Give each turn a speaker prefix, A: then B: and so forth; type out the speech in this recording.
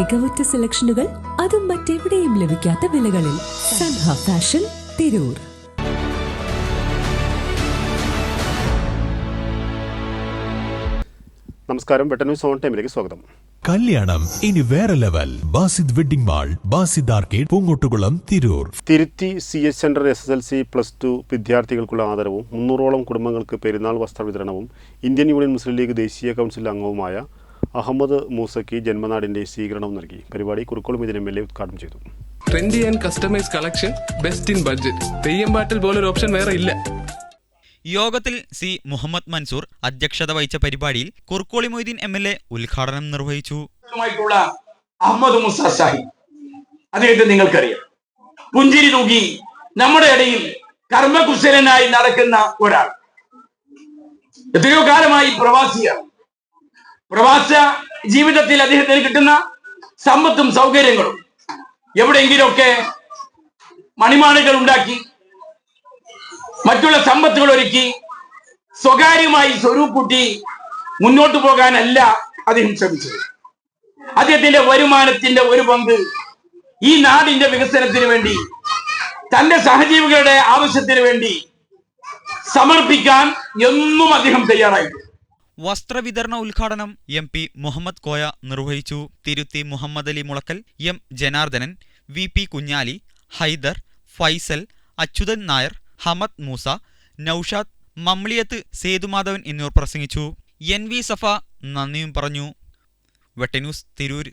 A: മികവുറ്റ സെലക്ഷനുകൾ അതും മറ്റെവിടെയും ലഭിക്കാത്ത വിലകളിൽ സൻഹ ഫാഷൻ തിരൂർ.
B: നമസ്കാരം. വെട്ടന്യൂസ് സോൺ ടൈമിലേക്ക് സ്വാഗതം.
C: കല്യാണം ഇനി വേറെ level. Basid wedding mall Basid arcade Poongottukulam Tirur.
B: Thiruthi C H centre S S L C plus two വിദ്യാർത്ഥികൾക്കുള്ള ആദരവും മുന്നൂറോളം കുടുംബങ്ങൾക്ക് പെരുന്നാൾ വസ്ത്ര വിതരണവും ഇന്ത്യൻ യൂണിയൻ മുസ്ലിം ലീഗ് ദേശീയ കൗൺസിൽ അംഗവുമായ അഹമ്മദ് മൂസയ്ക്ക് ജന്മനാടിന്റെ സ്വീകരണം നൽകി. പരിപാടി കുറുക്കോളം ഇതിന് എം എൽ എ ഉദ്ഘാടനം ചെയ്തു.
D: Trendy and customise collection best in budget Theyyam പാട്ടിൽ പോലൊരു ഓപ്ഷൻ വേറെ ഇല്ല.
E: യോഗത്തിൽ സി മുഹമ്മദ് മൻസൂർ അധ്യക്ഷത വഹിച്ച പരിപാടിയിൽ Kurukkoli Moideen M L A ഉദ്ഘാടനം നിർവഹിച്ചു.
F: അഹമ്മദ് മുസ അദ്ദേഹത്തെ നിങ്ങൾക്കറിയാം. പുഞ്ചിരി തൂക്കി നമ്മുടെ ഇടയിൽ കർമ്മകുശലനായി നടക്കുന്ന ഒരാൾ. എത്രയോ കാലമായി പ്രവാസിയാണ്. പ്രവാസ ജീവിതത്തിൽ അദ്ദേഹത്തിന് കിട്ടുന്ന സമ്പത്തും സൗകര്യങ്ങളും എവിടെയെങ്കിലുമൊക്കെ മണിമാണികൾ ഉണ്ടാക്കി മറ്റുള്ള സമ്പത്തുകൾ ഒരുക്കി സ്വകാര്യമായി സ്വരൂപ്പൂട്ടി മുന്നോട്ട് പോകാനല്ല അദ്ദേഹം ശ്രമിച്ചത്. അദ്ദേഹത്തിന്റെ വരുമാനത്തിന്റെ ഒരു പങ്ക് ഈ നാടിന്റെ വികസനത്തിന് വേണ്ടി തന്റെ സഹജീവികളുടെ ആവശ്യത്തിന് വേണ്ടി സമർപ്പിക്കാൻ എന്നും അദ്ദേഹം തയ്യാറായിരുന്നു
E: വസ്ത്രവിതരണ ഉദ്ഘാടനം എം പി മുഹമ്മദ് കോയ നിർവഹിച്ചു. Thiruthi Muhammad Ali Mulakkal M Janardhanan V P Kunhali Haidar Faisal Achuthan Nair Hamad Moosa Noushad Mamliyath Sethumadhavan എന്നിവർ പ്രസംഗിച്ചു. എൻ വി സഫ നന്ദിയും പറഞ്ഞു. വെട്ടന്യൂസ് തിരൂർ.